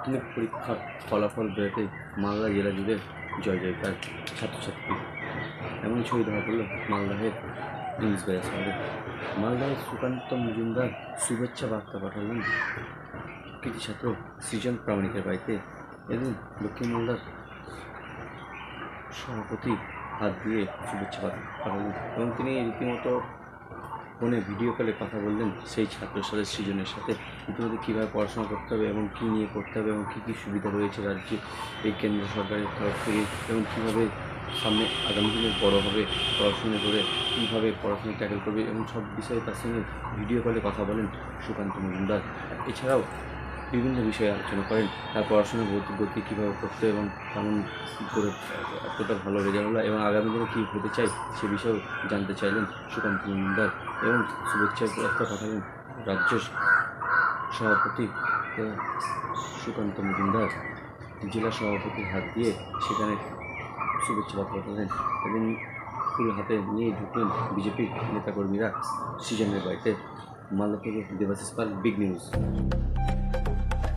মাধ্যমিক পরীক্ষার ফলাফল বেরোতেই মালদা জেলা জুড়ে জয় জয়কার ছাত্রছাত্রী। এমন ছবি ধরা পড়ল মালদাহের ইংলিশ বাজার শহরে মালদাহের সুকান্ত মজুমদার শুভেচ্ছা বার্তা পাঠালেন কৃতি ছাত্র সৃজন প্রামাণিকের বাড়িতে। এদিন দক্ষিণ মালদার সভাপতি হাত দিয়ে শুভেচ্ছা বার্তা পাঠালেন এবং তিনি রীতিমতো ফোনে ভিডিও কলে কথা বললেন সেই ছাত্র সাথে সৃজনের সাথে। ইতিমধ্যে কীভাবে পড়াশোনা করতে হবে এবং কী নিয়ে করতে হবে এবং কী কী সুবিধা রয়েছে রাজ্যে, এই কেন্দ্র সরকারের তরফ থেকে এবং কীভাবে সামনে আগামী দিনে বড় হবে পড়াশোনা করে, কীভাবে পড়াশোনা ট্যাকেল করবে এবং সব বিষয়ে তার সঙ্গে ভিডিও কলে কথা বলেন সুকান্ত মজুমদার। এছাড়াও বিভিন্ন বিষয়ে আলোচনা করেন। তার পড়াশোনার গতি কীভাবে করতে এবং কেমন করে এতটা ভালো রেজাল্ট হলো এবং আগামী দিনে কী হতে চাই সে বিষয়েও জানতে চাইলেন সুকান্ত মজুমদার এবং শুভেচ্ছা একটা পাঠালেন রাজ্য সভাপতি সুকান্ত মজুমদার। জেলা সভাপতির হাত দিয়ে সেখানে শুভেচ্ছা পাঠালেন এবং ফুল হাতে নিয়ে ঢুকলেন বিজেপির নেতাকর্মীরা। সৃজনের বাড়িতে মালদা থেকে দেবাশিস পাল বিগ নিউজ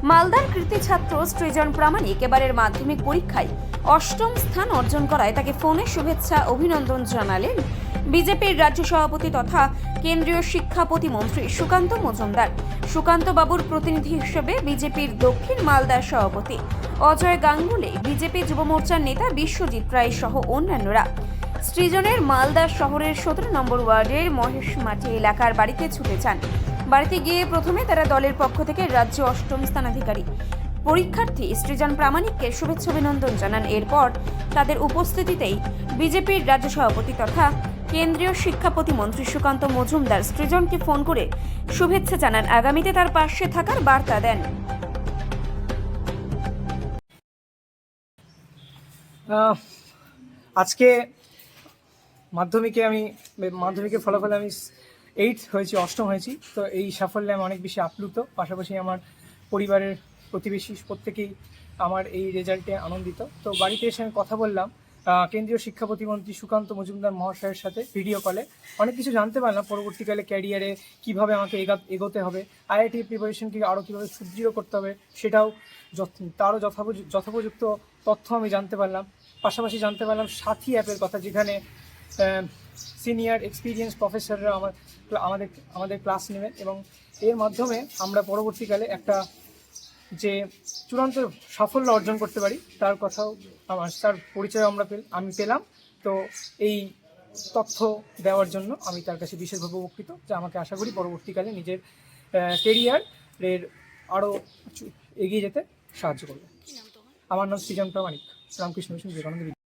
মালদার কৃতি ছাত্র সৃজন প্রামাণিক এবারের মাধ্যমিক পরীক্ষায় অষ্টম স্থান অর্জন করায় তাকে ফোনে শুভেচ্ছা, অভিনন্দন জানালেন বিজেপির রাজ্য সভাপতি তথা কেন্দ্রীয় শিক্ষা প্রতিমন্ত্রী সুকান্ত মজুমদার। সুকান্ত বাবুর প্রতিনিধি হিসেবে বিজেপির দক্ষিণ মালদার সভাপতি অজয় গাঙ্গুলি, বিজেপি যুব মোর্চার নেতা বিশ্বজিৎ রায় সহ অন্যান্যরা। সৃজনের মালদা শহরের সতেরো নম্বর ওয়ার্ডের মহেশমাটি এলাকার বাড়িতে ছুটে যান। বাড়িতে গিয়ে প্রথমে তারা দলের পক্ষ থেকে রাজ্য অষ্টম স্থানাধিকারী। পরীক্ষার্থী সৃজন প্রামাণিককে শুভেচ্ছা অভিনন্দন জানান। এরপর তাদের উপস্থিতিতেই বিজেপির রাজ্য সভাপতি তথা কেন্দ্রীয় শিক্ষা প্রতিমন্ত্রী সুকান্ত মজুমদার সৃজনকে ফোন করে শুভেচ্ছা জানান। আগামীতে তার পাশে থাকার বার্তা দেন। আজকে মাধ্যমিকে আমি, মাধ্যমিকের ফলাফলে আমি এইট হয়েছি, অষ্টম হয়েছি। তো এই সাফল্যে আমি অনেক বেশি আপ্লুত। পাশাপাশি আমার পরিবারের প্রতিবেশী প্রত্যেকেই আমার এই রেজাল্টে আনন্দিত। তো বাড়িতে এসে আমি কথা বললাম কেন্দ্রীয় শিক্ষা প্রতিমন্ত্রী সুকান্ত মজুমদার মহাশয়ের সাথে ভিডিও কলে অনেক কিছু জানতে পারলাম, পরবর্তীকালে ক্যারিয়ারে কীভাবে আমাকে এগা- এগোতে হবে আইআইটি প্রিপারেশনকে আরও কীভাবে সুদৃঢ় করতে হবে সেটাও তারও যথাপোয- যথোপযুক্ত তথ্য আমি জানতে পারলাম। পাশাপাশি জানতে পারলাম সাথী অ্যাপের কথা, যেখানে সিনিয়র এক্সপিরিয়েন্স প্রফেসররা আমার আমাদের আমাদের ক্লাস নেবেন এবং এর মাধ্যমে আমরা পরবর্তীকালে একটা যে চূড়ান্ত সাফল্য অর্জন করতে পারি তার কথাও আমার তার পরিচয় আমরা পেল আমি পেলাম। তো এই তথ্য দেওয়ার জন্য আমি তার কাছে বিশেষভাবে উপকৃত যে আমাকে আশা করি পরবর্তীকালে নিজের কেরিয়ারের আরও এগিয়ে যেতে সাহায্য করবে। আমার নাম সৃজন প্রামাণিক। রামকৃষ্ণ মিশন বিবেকানন্দ